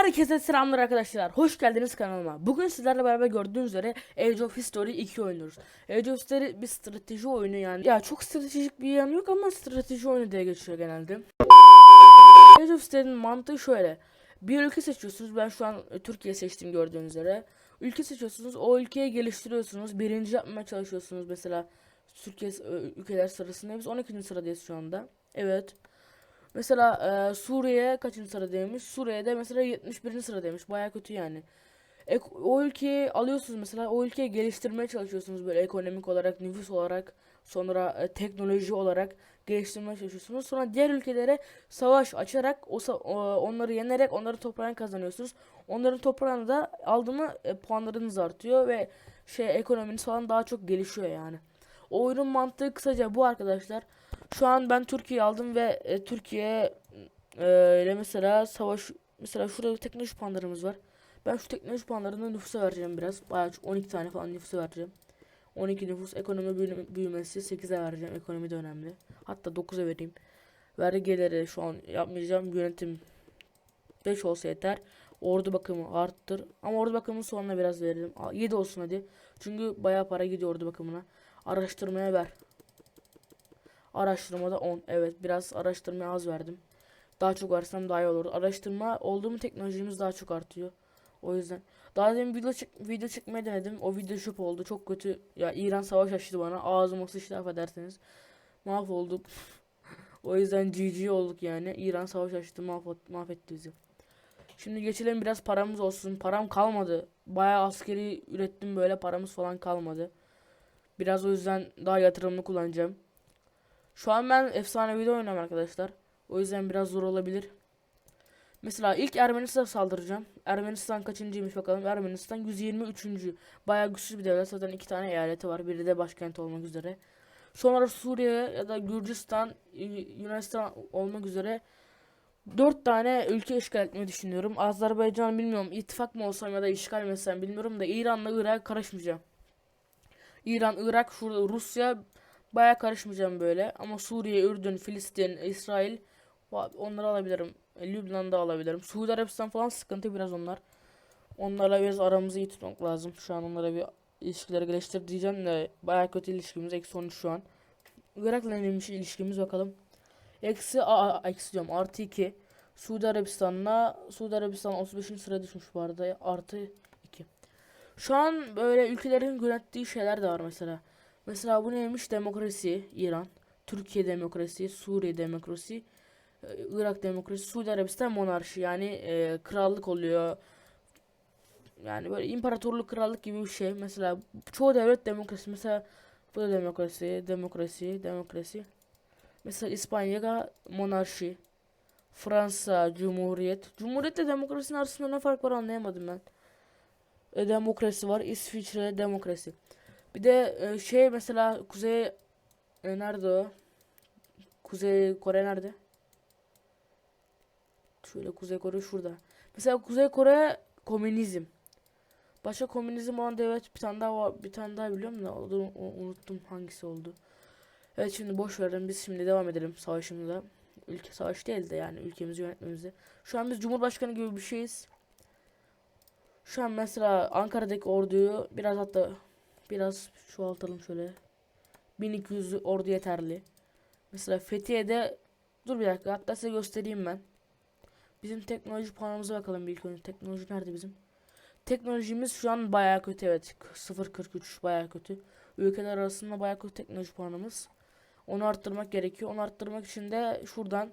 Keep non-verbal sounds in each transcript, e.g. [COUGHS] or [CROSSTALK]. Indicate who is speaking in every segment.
Speaker 1: Herkese selamlar arkadaşlar. Hoş geldiniz kanalıma. Bugün sizlerle beraber gördüğünüz üzere Age of History 2 oynuyoruz. Age of History bir strateji oyunu yani. Ya çok stratejik bir yanı yok ama strateji oyunu diye geçiyor genelde. Age of History'nin mantığı şöyle. Bir ülke seçiyorsunuz. Ben şu an Türkiye seçtim gördüğünüz üzere. Ülke seçiyorsunuz. O ülkeyi geliştiriyorsunuz. Birinci yapmaya çalışıyorsunuz mesela. Türkiye e, ülkeler sırasında. Biz 12. sıradayız şu anda. Evet. Mesela e, Suriye kaçıncı sıradaymış? Suriye'de mesela 71. sıradaymış. Baya kötü yani. Ek, o ülkeyi alıyorsunuz mesela o ülkeyi geliştirmeye çalışıyorsunuz böyle ekonomik olarak, nüfus olarak, sonra e, teknoloji olarak geliştirmeye çalışıyorsunuz. Sonra diğer ülkelere savaş açarak o, o- onları yenerek onların toprağını kazanıyorsunuz. Onların toprağını da aldı mı e, puanlarınız artıyor ve şey ekonominiz falan daha çok gelişiyor yani. O oyunun mantığı kısaca bu arkadaşlar. Şu an ben Türkiye aldım ve e, Türkiye e, ile mesela savaş mesela şurada teknoloji puanlarımız var. Ben şu teknoloji puanlarını nüfusa vereceğim biraz. Bayağı çok 12 tane falan nüfusa vereceğim. 12 nüfus ekonomi büyüme- büyümesi 8'e vereceğim. Ekonomi de önemli. Hatta 9'a vereyim. Vergileri şu an yapmayacağım. Yönetim 5 olsa yeter. Ordu bakımı arttır. Ama ordu bakımını sonra biraz veririm. 7 olsun hadi. Çünkü bayağı para gidiyor ordu bakımına. Araştırmaya ver. Araştırmada 10. Evet biraz araştırmaya az verdim. Daha çok versem daha iyi olurdu. Araştırma oldu mu teknolojimiz daha çok artıyor. O yüzden. Daha demin video, çek video çekmeyi denedim. O video şop oldu. Çok kötü. Ya İran savaş açtı bana. Ağzıma sıçtı affedersiniz. Mahvolduk. [LAUGHS] o yüzden GG olduk yani. İran savaş açtı. Mahvet, mahvetti bizi. Şimdi geçelim biraz paramız olsun. Param kalmadı. Bayağı askeri ürettim böyle paramız falan kalmadı. Biraz o yüzden daha yatırımlı kullanacağım. Şu an ben efsane video oynuyorum arkadaşlar. O yüzden biraz zor olabilir. Mesela ilk Ermenistan'a saldıracağım. Ermenistan kaçıncıymış bakalım. Ermenistan 123. Bayağı güçlü bir devlet. Zaten iki tane eyaleti var. Biri de başkent olmak üzere. Sonra Suriye ya da Gürcistan, Yu- Yunanistan olmak üzere dört tane ülke işgal etmeyi düşünüyorum. Azerbaycan bilmiyorum ittifak mı olsam ya da işgal mi etsem bilmiyorum da İran'la Irak'a karışmayacağım. İran, Irak, şurada Rusya Baya karışmayacağım böyle ama Suriye, Ürdün, Filistin, İsrail onları alabilirim. E, Lübnan'da alabilirim. Suudi Arabistan falan sıkıntı biraz onlar. Onlarla biraz aramızı iyi tutmak lazım. Şu an onlara bir ilişkileri geliştir diyeceğim de baya kötü ilişkimiz. Eksi 13 şu an. Irak'la neymiş ilişkimiz bakalım. Eksi, a- eksi diyorum artı 2. Suudi Arabistan'la Suudi Arabistan 35. sıraya düşmüş bu arada. Artı 2. Şu an böyle ülkelerin yönettiği şeyler de var mesela. Mesela bu neymiş? Demokrasi, İran, Türkiye demokrasi, Suriye demokrasi, e, Irak demokrasi, Suudi Arabistan monarşi yani e, krallık oluyor. Yani böyle imparatorluk krallık gibi bir şey. Mesela çoğu devlet demokrasi. Mesela bu da demokrasi, demokrasi, demokrasi. Mesela İspanya monarşi. Fransa cumhuriyet. Cumhuriyetle demokrasinin arasında ne fark var anlayamadım ben. E, demokrasi var. İsviçre demokrasi. Bir de e, şey mesela Kuzey e, nerede o? Kuzey Kore nerede? Şöyle Kuzey Kore şurada. Mesela Kuzey Kore komünizm. Başka komünizm olan devlet bir tane daha var. Bir tane daha biliyorum da adını u- unuttum hangisi oldu. Evet şimdi boş verelim. Biz şimdi devam edelim savaşımıza. Ülke savaş değil de yani ülkemizi yönetmemize. Şu an biz Cumhurbaşkanı gibi bir şeyiz. Şu an mesela Ankara'daki orduyu biraz hatta Biraz çoğaltalım şöyle. 1200 ordu yeterli. Mesela Fethiye'de dur bir dakika hatta size göstereyim ben. Bizim teknoloji puanımıza bakalım bir ilk önce. Teknoloji nerede bizim? Teknolojimiz şu an bayağı kötü evet. 0.43 bayağı kötü. Ülkeler arasında bayağı kötü teknoloji puanımız. Onu arttırmak gerekiyor. Onu arttırmak için de şuradan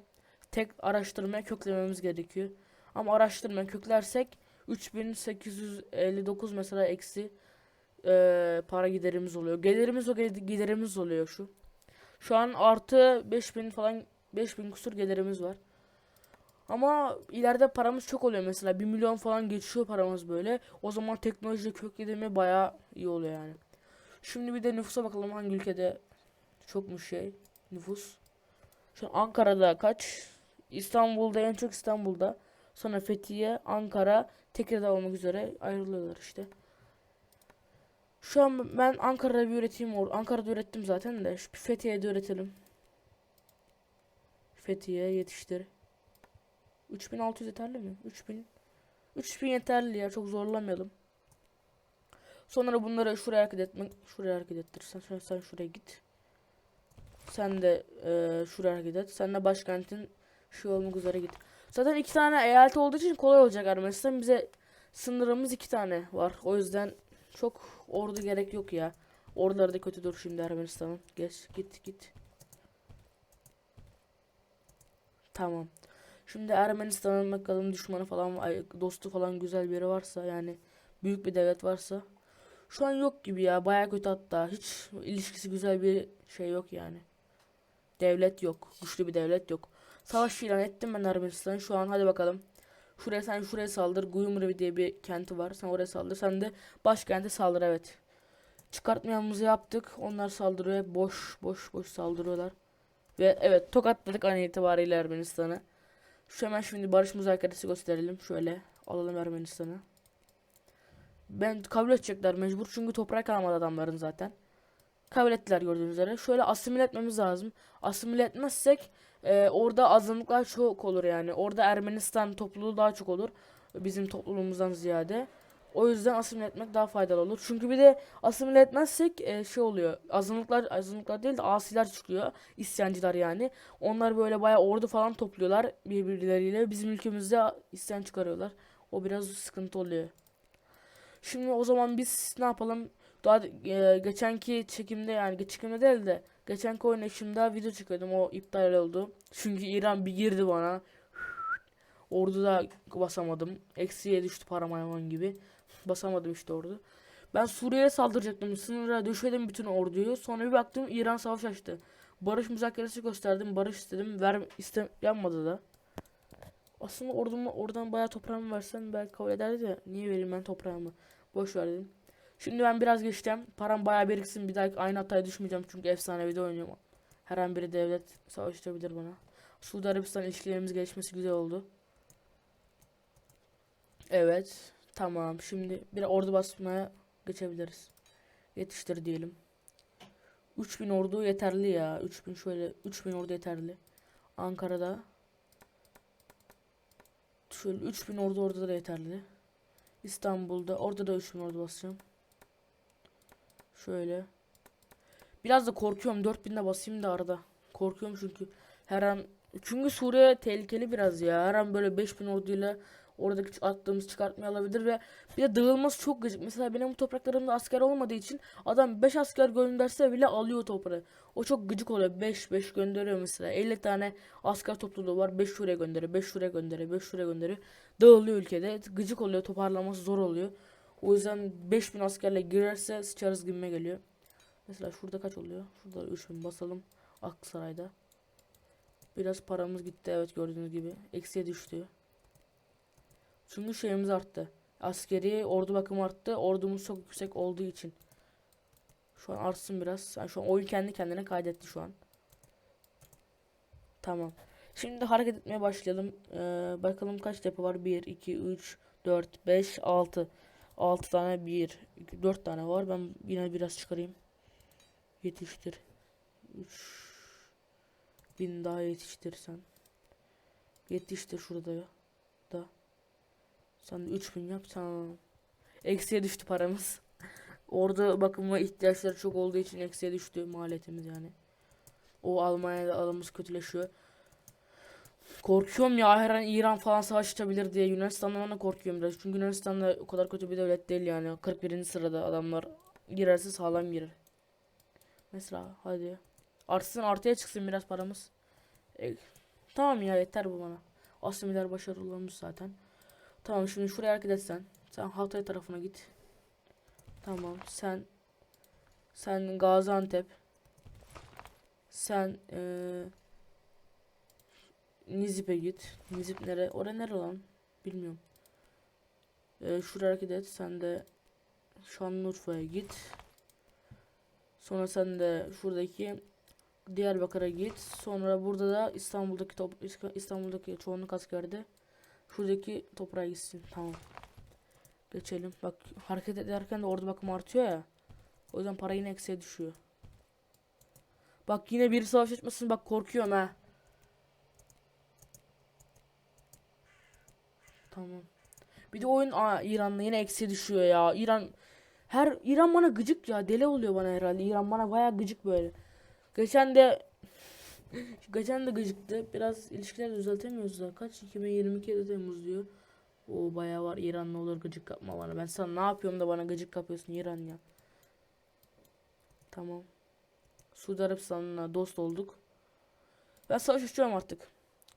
Speaker 1: tek araştırmaya köklememiz gerekiyor. Ama araştırmaya köklersek 3859 mesela eksi eee, para giderimiz oluyor. Gelirimiz o giderimiz oluyor şu. Şu an artı 5000 falan 5000 kusur gelirimiz var. Ama ileride paramız çok oluyor mesela 1 milyon falan geçiyor paramız böyle. O zaman teknolojide kökledeme bayağı iyi oluyor yani. Şimdi bir de nüfusa bakalım hangi ülkede çokmuş şey nüfus. Şu an Ankara'da kaç? İstanbul'da en çok İstanbul'da. Sonra Fethiye, Ankara, Tekirdağ olmak üzere ayrılıyorlar işte. Şu an ben Ankara'da bir üreteyim. Ankara'da ürettim zaten de. Şu Fethiye'de üretelim. Fethiye yetiştir. 3600 yeterli mi? 3000 3000 yeterli ya çok zorlamayalım. Sonra bunları şuraya hareket etmek şuraya hareket ettirsen sen, sen şuraya git. Sen de e, şuraya hareket et. Sen de başkentin şu olmak üzere git. Zaten iki tane eyalet olduğu için kolay olacak Ermenistan. Bize sınırımız iki tane var. O yüzden çok ordu gerek yok ya. Orduları da kötü dur şimdi Ermenistan'ın. Geç git git. Tamam. Şimdi Ermenistan'ın bakalım düşmanı falan dostu falan güzel biri varsa yani büyük bir devlet varsa şu an yok gibi ya baya kötü hatta hiç ilişkisi güzel bir şey yok yani. Devlet yok. Güçlü bir devlet yok. Savaş ilan ettim ben Ermenistan'a şu an hadi bakalım. Şuraya sen şuraya saldır. Guyumri diye bir kenti var. Sen oraya saldır. Sen de başkente saldır evet. Çıkartmayamızı yaptık. Onlar saldırıyor. Boş boş boş saldırıyorlar. Ve evet tokatladık an itibariyle Ermenistan'ı. Şu hemen şimdi barış müzakeresi gösterelim. Şöyle alalım Ermenistan'ı. Ben kabul edecekler mecbur çünkü toprak almadı adamların zaten. Kabul ettiler gördüğünüz üzere. Şöyle asimile etmemiz lazım. Asimile etmezsek e, orada azınlıklar çok olur yani. Orada Ermenistan topluluğu daha çok olur. Bizim topluluğumuzdan ziyade. O yüzden asimile etmek daha faydalı olur. Çünkü bir de asimile etmezsek e, şey oluyor. Azınlıklar azınlıklar değil de asiler çıkıyor. İsyancılar yani. Onlar böyle bayağı ordu falan topluyorlar birbirleriyle. Bizim ülkemizde isyan çıkarıyorlar. O biraz sıkıntı oluyor. Şimdi o zaman biz ne yapalım? Daha e, geçenki çekimde yani çekimde değil de geçenki oynayışımda video çekiyordum o iptal oldu. Çünkü İran bir girdi bana. [SIGHS] Orduda basamadım. Eksiye düştü param hayvan gibi. [LAUGHS] Basamadım işte ordu. Ben Suriye'ye saldıracaktım. Sınıra düşedim bütün orduyu. Sonra bir baktım İran savaş açtı. Barış müzakeresi gösterdim. Barış istedim. Ver iste yanmadı da. Aslında ordumu oradan bayağı toprağımı versen belki kabul ederdi de niye vereyim ben toprağımı? Boş ver dedim. Şimdi ben biraz geçeceğim. Param bayağı biriksin. Bir daha aynı hataya düşmeyeceğim çünkü efsane video oynuyorum. Her an biri devlet savaştırabilir bana. Suudi Arabistan ilişkilerimiz gelişmesi güzel oldu. Evet. Tamam. Şimdi bir ordu basmaya geçebiliriz. Yetiştir diyelim. 3000 ordu yeterli ya. 3000 şöyle 3000 ordu yeterli. Ankara'da şöyle 3000 ordu orada da yeterli. İstanbul'da orada da 3000 ordu basacağım. Şöyle. Biraz da korkuyorum 4000'de basayım da arada. Korkuyorum çünkü her an çünkü Suriye tehlikeli biraz ya. Her an böyle 5000 orduyla oradaki attığımız çıkartmayı alabilir ve bir de dağılması çok gıcık. Mesela benim bu topraklarımda asker olmadığı için adam 5 asker gönderse bile alıyor toprağı. O çok gıcık oluyor. 5 5 gönderiyor mesela. 50 tane asker topluluğu var. 5 şuraya gönderiyor, 5 şuraya gönderiyor, 5 şuraya gönderiyor. Dağılıyor ülkede. Gıcık oluyor. Toparlaması zor oluyor. O yüzden 5000 askerle girerse sıçarız gibime geliyor. Mesela şurada kaç oluyor? Şurada 3000 basalım. Aksaray'da. Biraz paramız gitti evet gördüğünüz gibi. Eksiye düştü. Çünkü şeyimiz arttı. Askeri ordu bakımı arttı. Ordumuz çok yüksek olduğu için. Şu an artsın biraz. Yani şu an oyun kendi kendine kaydetti şu an. Tamam. Şimdi hareket etmeye başlayalım. Ee, bakalım kaç depo var? 1, 2, 3, 4, 5, 6. 6 tane 1, 2, 4 tane var. Ben yine biraz çıkarayım. Yetiştir. 3 bin daha yetiştirsen. Yetiştir şurada ya. Da. Sen de 3000 yap tamam. Eksiye düştü paramız. [LAUGHS] Orada bakıma ihtiyaçları çok olduğu için eksiye düştü maliyetimiz yani. O Almanya'da alımız kötüleşiyor. Korkuyorum ya her an İran falan savaş açabilir diye Yunanistan'dan da korkuyorum biraz. Çünkü Yunanistan da o kadar kötü bir devlet değil yani. 41. sırada adamlar girerse sağlam girer. Mesela hadi. Artsın artıya çıksın biraz paramız. E, tamam ya yeter bu bana. Asimiler başarılı olmuş zaten. Tamam şimdi şuraya hareket etsen. Sen Hatay tarafına git. Tamam sen sen Gaziantep sen ee, Nizip'e git. Nizip nere? Orada nere lan? Bilmiyorum. Ee, şuraya hareket et. Sen de Şanlıurfa'ya git. Sonra sen de şuradaki Diyarbakır'a git. Sonra burada da İstanbul'daki top İstanbul'daki çoğunluk askerde şuradaki toprağa gitsin. Tamam. Geçelim. Bak hareket ederken de orada bakım artıyor ya. O yüzden para yine eksiye düşüyor. Bak yine bir savaş açmasın bak korkuyorum ha. Tamam. Bir de oyun aa, İran'la yine eksiye düşüyor ya. İran her İran bana gıcık ya. Deli oluyor bana herhalde. İran bana bayağı gıcık böyle. Geçen de [LAUGHS] geçen de gıcıktı. Biraz ilişkiler düzeltemiyoruz da. Kaç 2022 Temmuz diyor. O bayağı var. İran ne olur gıcık yapma bana. Ben sana ne yapıyorum da bana gıcık yapıyorsun İran ya. Tamam. Suudi Arabistan'la dost olduk. Ben savaş açıyorum artık.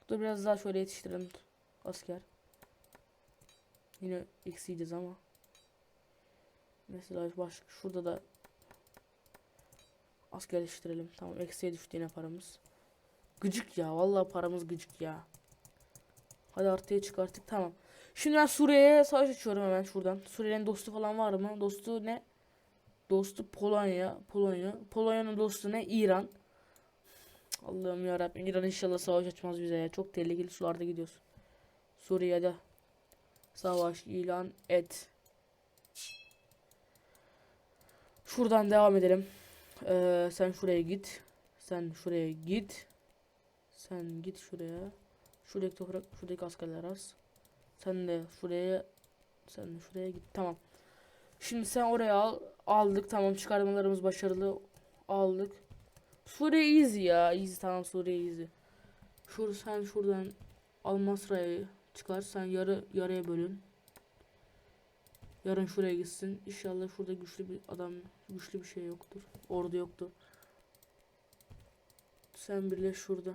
Speaker 1: Dur biraz daha şöyle yetiştirelim asker. Yine eksiyeceğiz ama. Mesela baş şurada da asker yetiştirelim. Tamam eksiye düştü yine paramız. Gıcık ya vallahi paramız gıcık ya. Hadi artıya çıkarttık tamam. Şimdi ben Suriye'ye savaş açıyorum hemen şuradan. Suriye'nin dostu falan var mı? Dostu ne? Dostu Polonya. Polonya. Polonya'nın dostu ne? İran. Allah'ım yarabbim. İran inşallah savaş açmaz bize ya. Çok tehlikeli sularda gidiyoruz. Suriye'de savaş ilan et. Şuradan devam edelim. Ee, sen şuraya git. Sen şuraya git. Sen git şuraya. Şuradaki toprak, şuradaki askerler az. Sen de şuraya sen şuraya git. Tamam. Şimdi sen oraya al. Aldık. Tamam çıkarmalarımız başarılı. Aldık. Suriye easy ya. Easy tamam Suriye easy. Şur sen şuradan Almasra'yı çıkar. Sen yarı yarıya bölün. Yarın şuraya gitsin. İnşallah şurada güçlü bir adam, güçlü bir şey yoktur. Ordu yoktur. Sen birleş şurada.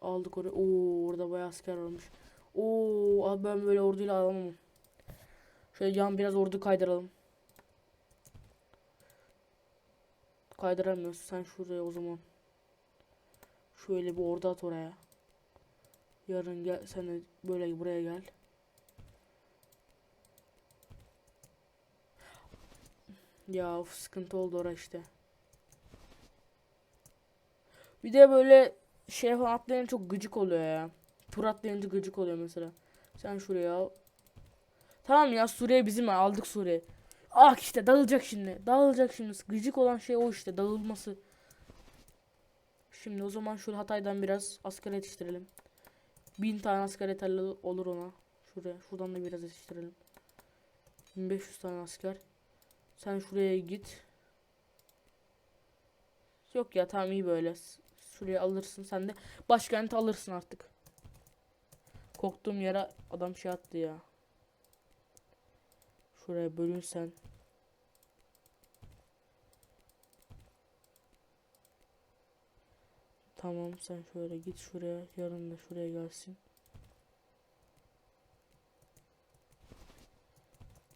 Speaker 1: Aldık oraya. Oo orada bayağı asker varmış. Oo abi ben böyle orduyla alamam. Şöyle yan biraz ordu kaydıralım. Kaydıramıyoruz. Sen şuraya o zaman. Şöyle bir ordu at oraya. Yarın gel sen de böyle buraya gel. Ya of, sıkıntı oldu oraya işte. Bir de böyle şey falan atlayınca çok gıcık oluyor ya. Tur atlayınca gıcık oluyor mesela. Sen şuraya al. Tamam ya Suriye bizim aldık Suriye. Ah işte dağılacak şimdi. Dağılacak şimdi. Gıcık olan şey o işte dağılması. Şimdi o zaman şu Hatay'dan biraz asker yetiştirelim. Bin tane asker yeterli olur ona. Şuraya. Şuradan da biraz yetiştirelim. 1500 tane asker. Sen şuraya git. Yok ya tamam iyi böyle. Şuraya alırsın sen de. Başkenti alırsın artık. Korktuğum yere adam şey attı ya. Şuraya bölünsen. Tamam sen şöyle git şuraya. Yarın da şuraya gelsin.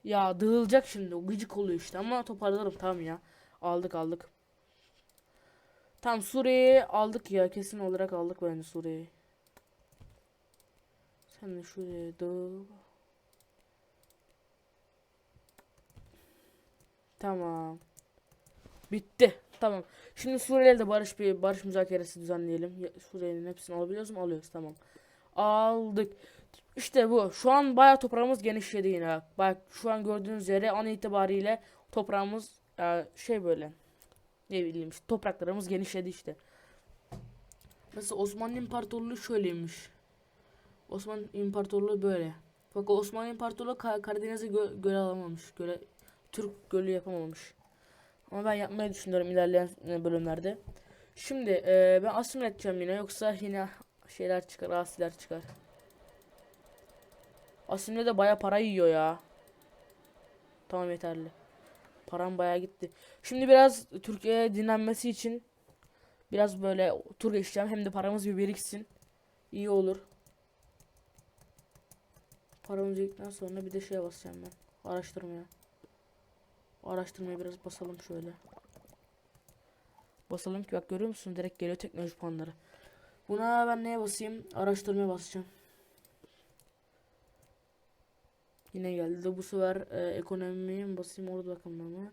Speaker 1: Ya dağılacak şimdi. O gıcık oluyor işte ama toparlarım tamam ya. Aldık aldık. Tam Suriye'yi aldık ya. Kesin olarak aldık bence Suriye'yi. Sen de şuraya dağıl. Tamam. Bitti. Tamam. Şimdi Suriye'yle de barış bir barış müzakeresi düzenleyelim. Suriye'nin hepsini alabiliyoruz mu? Alıyoruz. Tamam. Aldık. İşte bu. Şu an bayağı toprağımız genişledi yine. Bak şu an gördüğünüz üzere an itibariyle toprağımız e, şey böyle. Ne bileyim işte topraklarımız genişledi işte. Mesela Osmanlı İmparatorluğu şöyleymiş. Osmanlı İmparatorluğu böyle. Fakat Osmanlı İmparatorluğu Ka- Karadeniz'i gö göle alamamış. Göle Türk gölü yapamamış. Ama ben yapmayı düşünüyorum ilerleyen e, bölümlerde. Şimdi e, ben asimile edeceğim yine yoksa yine şeyler çıkar, asiler çıkar. Asimile de baya para yiyor ya. Tamam yeterli. Param baya gitti. Şimdi biraz Türkiye'ye dinlenmesi için biraz böyle tur geçeceğim. Hem de paramız bir biriksin. İyi olur. Paramız yedikten sonra bir de şeye basacağım ben. Araştırmaya. Araştırmaya biraz basalım şöyle. Basalım ki bak görüyor musun? Direkt geliyor teknoloji puanları. Buna ben neye basayım? Araştırmaya basacağım. Yine geldi. Bu sefer e, ekonomiye mi basayım ordu bakımına mı?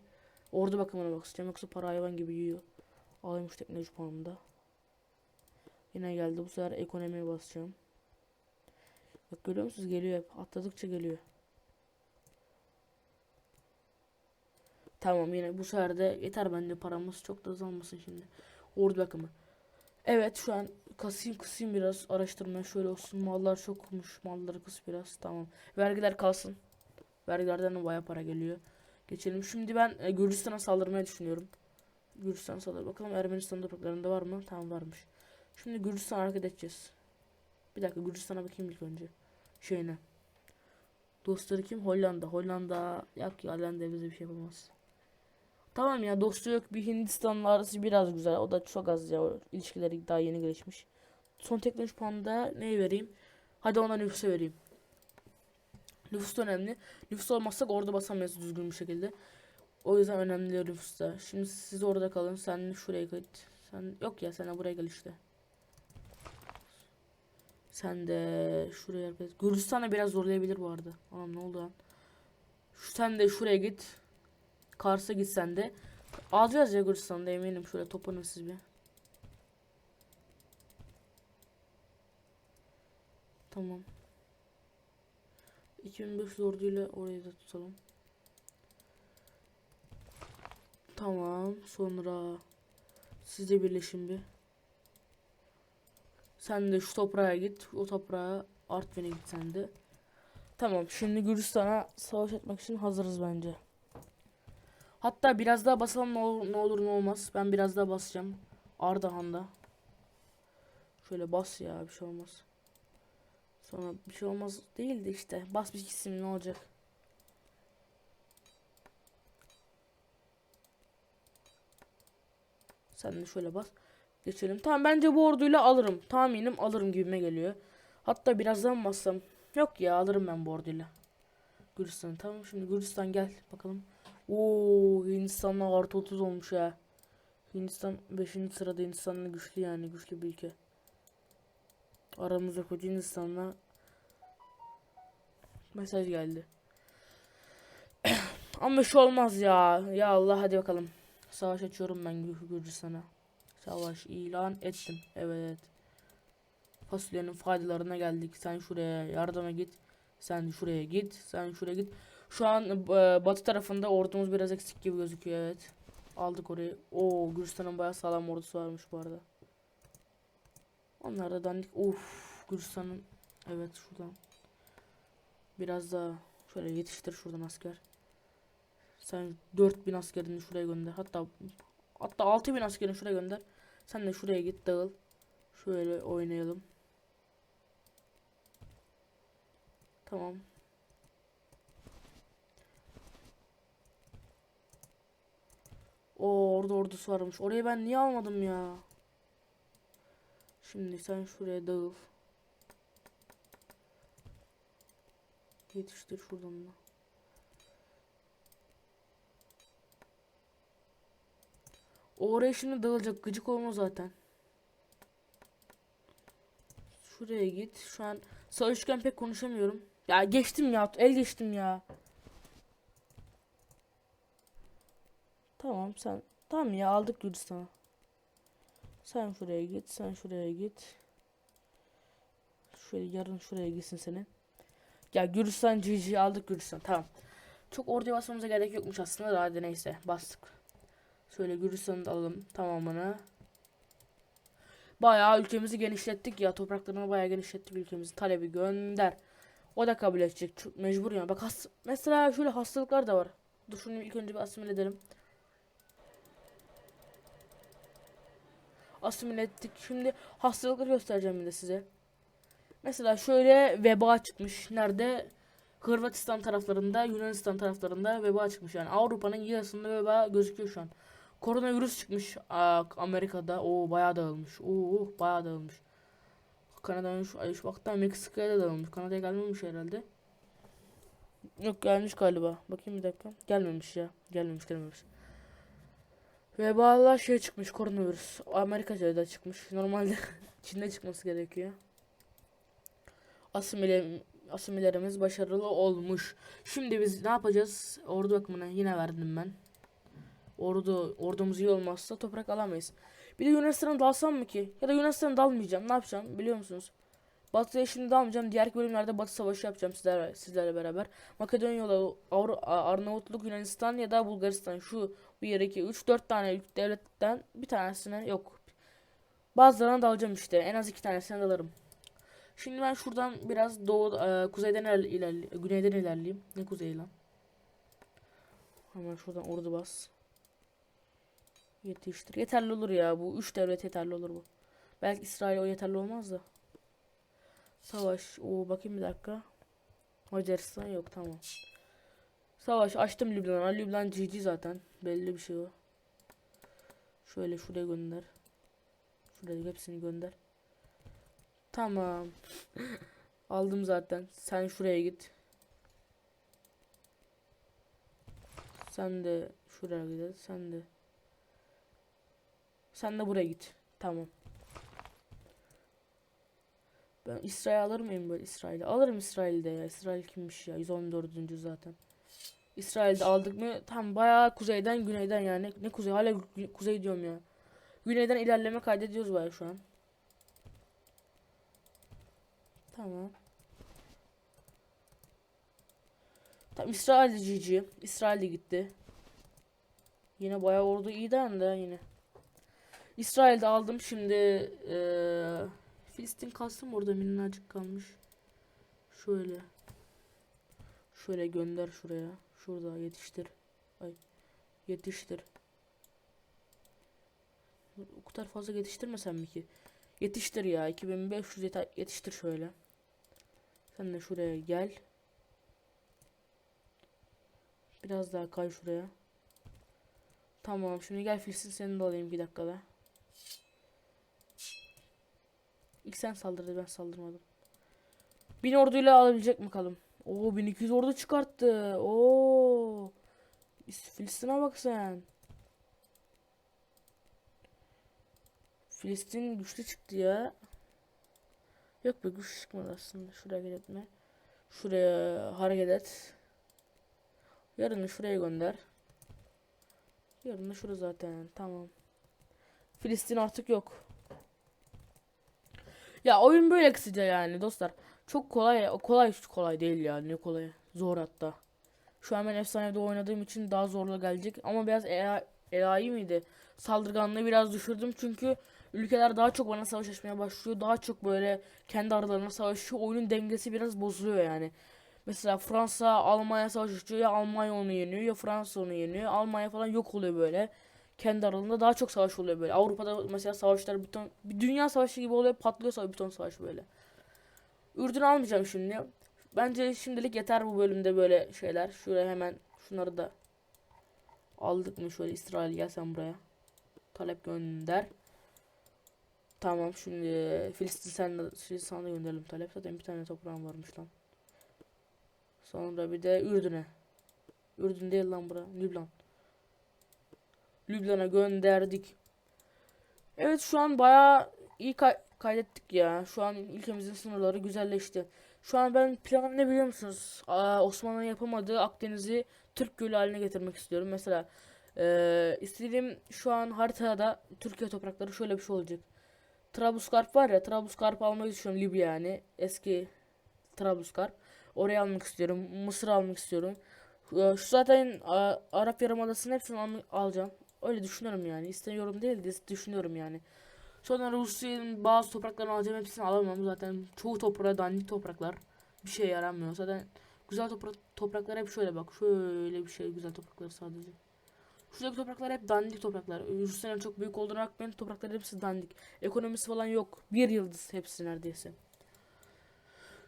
Speaker 1: Ordu bakımına basacağım yoksa para hayvan gibi yiyor. Alayım şu teknoloji puanında. Yine geldi. Bu sefer ekonomiye basacağım. Bak görüyor musunuz? Geliyor hep. Atladıkça geliyor. Tamam yine bu sefer de yeter bence paramız çok da azalmasın şimdi. Ordu bakımı. Evet şu an kasayım kısayım biraz. Araştırmaya şöyle olsun. Mallar çokmuş malları kıs biraz. Tamam. Vergiler kalsın. Vergilerden de baya para geliyor. Geçelim. Şimdi ben e, Gürcistan'a saldırmayı düşünüyorum. Gürcistan saldır bakalım Ermenistan topraklarında var mı? Tamam varmış. Şimdi Gürcistan'a hareket edeceğiz. Bir dakika Gürcistan'a bakayım ilk önce. Şeyine. Dostları kim? Hollanda. Hollanda. Yok ya Hollanda bize bir şey yapamaz Tamam ya dostu yok bir Hindistan'la arası biraz güzel. O da çok az ya. İlişkileri daha yeni gelişmiş. Son teknoloji puanında neyi vereyim? Hadi ona nüfusa vereyim. Nüfus da önemli. Nüfus olmazsak orada basamayız düzgün bir şekilde. O yüzden önemli nüfusta. Şimdi siz orada kalın. Sen şuraya git. Sen yok ya sen buraya gel işte. Sen de şuraya. Gürcistan'a biraz zorlayabilir bu arada. Anam ne oldu lan? Sen de şuraya git. Kars'a gitsen de. Alacağız ya Gürcistan'da eminim. Şöyle toplanın siz bir. Tamam. 2500 orduyla orayı da tutalım. Tamam. Sonra siz birleşin bir. Sen de şu toprağa git. O toprağa Artvin'e git sen de. Tamam. Şimdi Gürcistan'a savaş etmek için hazırız bence. Hatta biraz daha basalım ne olur ne, olur, ne olmaz. Ben biraz daha basacağım. Ardahan'da. Şöyle bas ya bir şey olmaz. Sonra bir şey olmaz değil de işte. Bas bir gitsin ne olacak. Sen de şöyle bas. Geçelim. Tamam bence bu orduyla alırım. Tahminim alırım gibime geliyor. Hatta birazdan bassam. Yok ya alırım ben bu orduyla. Gürcistan tamam şimdi Gürcistan gel bakalım. Oo Hindistan'la artı 30 olmuş ya. Hindistan 5. sırada Hindistan'la güçlü yani güçlü bir ülke. Aramızda kötü Hindistan'la mesaj geldi. [COUGHS] Ama şu olmaz ya. Ya Allah hadi bakalım. Savaş açıyorum ben Gür- Gürcistan'a. Savaş ilan ettim. Evet. Fasulyenin faydalarına geldik. Sen şuraya yardıma git. Sen şuraya git. Sen şuraya git. Şu an e, batı tarafında ordumuz biraz eksik gibi gözüküyor evet. Aldık orayı. Oo Gürcistan'ın bayağı sağlam ordusu varmış bu arada. Onlar da dandik. Uf Gürcistan'ın evet şuradan. Biraz daha şöyle yetiştir şuradan asker. Sen 4000 askerini şuraya gönder. Hatta hatta 6000 askerini şuraya gönder. Sen de şuraya git dağıl. Şöyle oynayalım. Tamam. O orada ordusu varmış. Orayı ben niye almadım ya? Şimdi sen şuraya dağıl. Yetiştir şuradan da. Oraya şimdi dağılacak. Gıcık olma zaten. Şuraya git. Şu an savaşırken pek konuşamıyorum. Ya geçtim ya. El geçtim ya. Tamam sen. Tamam ya aldık Gürcistan'ı. Sen şuraya git. Sen şuraya git. Şöyle yarın şuraya gitsin senin. Ya Gürcistan GG aldık Gürcistan. Tamam. Çok orduya basmamıza gerek yokmuş aslında da hadi neyse bastık. Şöyle Gürcistan'ı da alalım tamamını. Bayağı ülkemizi genişlettik ya. Topraklarını bayağı genişlettik ülkemizi. Talebi gönder. O da kabul edecek. Çok mecbur ya. Bak has mesela şöyle hastalıklar da var. Dur şunu ilk önce bir asimile edelim. Asimile ettik. Şimdi hastalıkları göstereceğim de size. Mesela şöyle veba çıkmış. Nerede? Hırvatistan taraflarında, Yunanistan taraflarında veba çıkmış. Yani Avrupa'nın yarısında veba gözüküyor şu an. Koronavirüs çıkmış Amerika'da. O bayağı dağılmış. Oo bayağı dağılmış. Kanada'nın şu, ay, şu baktan Meksika'ya da dağılmış. Kanada'ya gelmemiş herhalde. Yok gelmiş galiba. Bakayım bir dakika. Gelmemiş ya. Gelmemiş gelmemiş. Vebalar şey çıkmış koronavirüs. Amerika'da da çıkmış. Normalde [LAUGHS] Çin'de çıkması gerekiyor. Asimile, asimilerimiz başarılı olmuş. Şimdi biz ne yapacağız? Ordu bakımına yine verdim ben. Ordu ordumuz iyi olmazsa toprak alamayız. Bir de Yunanistan'a dalsam mı ki? Ya da Yunanistan'a dalmayacağım. Ne yapacağım biliyor musunuz? Batı'ya şimdi dalmayacağım. Diğer bölümlerde Batı Savaşı yapacağım sizlerle, sizlerle beraber. Makedonya Avru, Arnavutluk, Yunanistan ya da Bulgaristan. Şu 1, 2, 3, 4 tane devletten bir tanesine yok. Bazılarına dalacağım işte. En az iki tanesini de alırım. Şimdi ben şuradan biraz doğu, e, kuzeyden iler, ilerli- güneyden ilerleyeyim. Ne kuzey lan? Hemen şuradan ordu bas. Yetiştir. Yeterli olur ya bu. Üç devlet yeterli olur bu. Belki İsrail o yeterli olmaz da. Savaş. Oo bakayım bir dakika. Macaristan yok tamam. Savaş açtım Lübnan'a. Lübnan GG zaten. Belli bir şey o. Şöyle şuraya gönder. Şuraya hepsini gönder. Tamam. [LAUGHS] Aldım zaten. Sen şuraya git. Sen de şuraya git. Sen de. Sen de buraya git. Tamam. Ben İsrail alır mıyım böyle İsrail'i? Alırım İsrail'de ya. İsrail kimmiş ya? 114. zaten. İsrail'de aldık mı? Tam bayağı kuzeyden güneyden yani. Ne kuzey? Hala kuzey diyorum ya. Güneyden ilerleme kaydediyoruz bayağı şu an. Tamam. Tamam İsrail de GG. İsrail de gitti. Yine bayağı ordu iyi de yine. İsrail'de aldım şimdi eee Filistin kalsın orada minnacık kalmış. Şöyle. Şöyle gönder şuraya. Şurada yetiştir. Ay. Yetiştir. O kadar fazla yetiştirmesem mi ki? Yetiştir ya. 2500 yete- yetiştir şöyle. Sen de şuraya gel. Biraz daha kay şuraya. Tamam şimdi gel Filistin seni de alayım bir dakikada. İlk sen saldırdı ben saldırmadım. Bin orduyla alabilecek mi bakalım? Oo 1200 ordu çıkarttı. Oo. Filistin'e bak sen. Filistin güçlü çıktı ya. Yok be güçlü çıkmadı aslında. Şuraya etme. Şuraya hareket et. Yarını şuraya gönder. Yarın da şurası zaten. Tamam. Filistin artık yok. Ya oyun böyle kısaca yani dostlar. Çok kolay. O kolay kolay değil ya. Ne kolay. Zor hatta. Şu an ben efsanede oynadığım için daha zorla gelecek. Ama biraz EA, EA'yı miydi? Saldırganlığı biraz düşürdüm çünkü ülkeler daha çok bana savaş açmaya başlıyor. Daha çok böyle kendi aralarında savaşıyor. Oyunun dengesi biraz bozuluyor yani. Mesela Fransa Almanya savaş açıyor ya Almanya onu yeniyor ya Fransa onu yeniyor. Almanya falan yok oluyor böyle. Kendi aralarında daha çok savaş oluyor böyle. Avrupa'da mesela savaşlar bir ton bir dünya savaşı gibi oluyor patlıyor bir ton savaş böyle. Ürdün almayacağım şimdi. Bence şimdilik yeter bu bölümde böyle şeyler. Şuraya hemen şunları da aldık mı şöyle İsrail gel sen buraya. Talep gönder. Tamam şimdi Filistin sen Filistin'e gönderelim talep. Zaten bir tane toprağım varmış lan. Sonra bir de Ürdün'e. Ürdün değil lan bura. Lübnan. Lübnan'a gönderdik. Evet şu an bayağı iyi kaydettik ya. Şu an ülkemizin sınırları güzelleşti. Şu an ben planım ne biliyor musunuz? Aa, Osmanlı'nın yapamadığı Akdeniz'i Türk Gölü haline getirmek istiyorum. Mesela eee istediğim şu an haritada Türkiye toprakları şöyle bir şey olacak. Trablusgarp var ya Trablusgarp almayı düşünüyorum Libya yani eski Trablusgarp. Oraya almak istiyorum. Mısır almak istiyorum. Ee, Şu zaten Arap Yarımadası'nın hepsini al- alacağım. Öyle düşünüyorum yani. İstemiyorum değil de düşünüyorum yani. Sonra Rusya'nın bazı topraklarını alacağım. Hepsini alamam. Zaten çoğu toprağı dandik topraklar. Bir şey yaramıyor. Zaten güzel toprak topraklar hep şöyle bak. Şöyle bir şey güzel topraklar sadece. Şuradaki topraklar hep dandik topraklar. Rusya'nın çok büyük olduğuna bakmayın. Toprakların hepsi dandik. Ekonomisi falan yok. Bir yıldız hepsi neredeyse.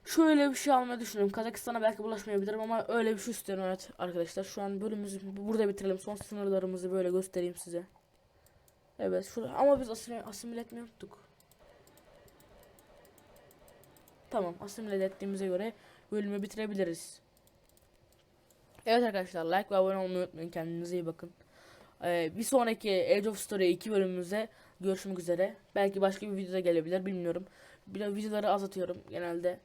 Speaker 1: Şöyle bir şey almayı düşünüyorum. Kazakistan'a belki bulaşmayabilirim ama öyle bir şey istiyorum evet arkadaşlar. Şu an bölümümüzü burada bitirelim. Son sınırlarımızı böyle göstereyim size. Evet şurada ama biz asimile, asimile unuttuk. Tamam asimile ettiğimize göre bölümü bitirebiliriz. Evet arkadaşlar like ve abone olmayı unutmayın. Kendinize iyi bakın. Ee, bir sonraki Age of Story 2 bölümümüzde görüşmek üzere. Belki başka bir videoda gelebilir bilmiyorum. Bir de videoları azatıyorum genelde.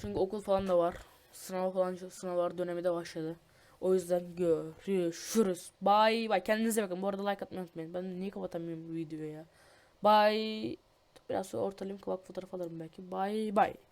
Speaker 1: Çünkü okul falan da var. Sınav falan sınavlar dönemi de başladı. O yüzden görüşürüz. Bye bye. Kendinize bakın. Bu arada like atmayı unutmayın. Ben niye kapatamıyorum bu videoyu ya? Bye. Biraz sonra ortalayayım. Kavak fotoğraf alırım belki. Bye bye.